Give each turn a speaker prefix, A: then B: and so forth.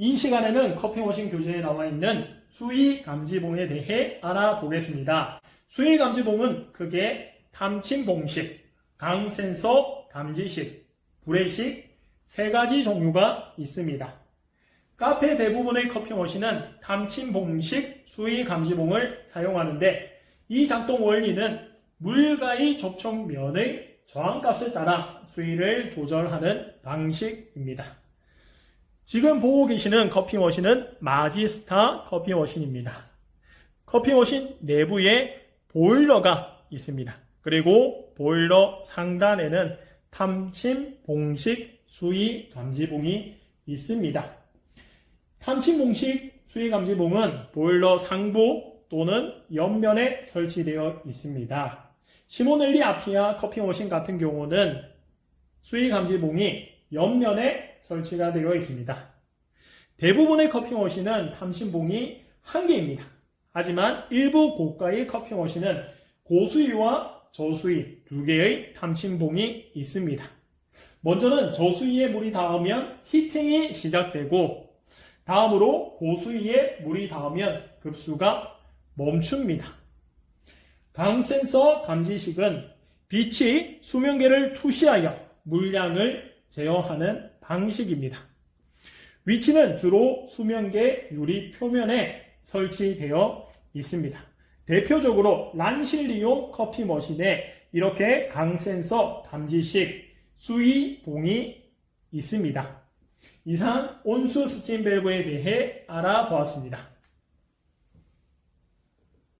A: 이 시간에는 커피 머신 교재에 나와 있는 수위 감지봉에 대해 알아보겠습니다. 수위 감지봉은 크게 탐침봉식, 강센서 감지식, 불의식 세 가지 종류가 있습니다. 카페 대부분의 커피 머신은 탐침봉식 수위 감지봉을 사용하는데 이 작동 원리는 물과의 접촉면의 저항값에 따라 수위를 조절하는 방식입니다. 지금 보고 계시는 커피 머신은 마지스타 커피 머신입니다. 커피 머신 내부에 보일러가 있습니다. 그리고 보일러 상단에는 탐침 봉식 수위 감지봉이 있습니다. 탐침 봉식 수위 감지봉은 보일러 상부 또는 옆면에 설치되어 있습니다. 시모넬리 아피아 커피 머신 같은 경우는 수위 감지봉이 옆면에 설치가 되어 있습니다. 대부분의 커피 머신은 탐침봉이 한 개입니다. 하지만 일부 고가의 커피 머신은 고수위와 저수위 두 개의 탐침봉이 있습니다. 먼저는 저수위에 물이 닿으면 히팅이 시작되고 다음으로 고수위에 물이 닿으면 급수가 멈춥니다. 강 센서 감지식은 빛이 수명계를 투시하여 물량을 제어하는 방식입니다. 위치는 주로 수면계 유리 표면에 설치되어 있습니다. 대표적으로 란실리오 커피 머신에 이렇게 강 센서 감지식 수위 봉이 있습니다. 이상 온수 스팀 밸브에 대해 알아보았습니다.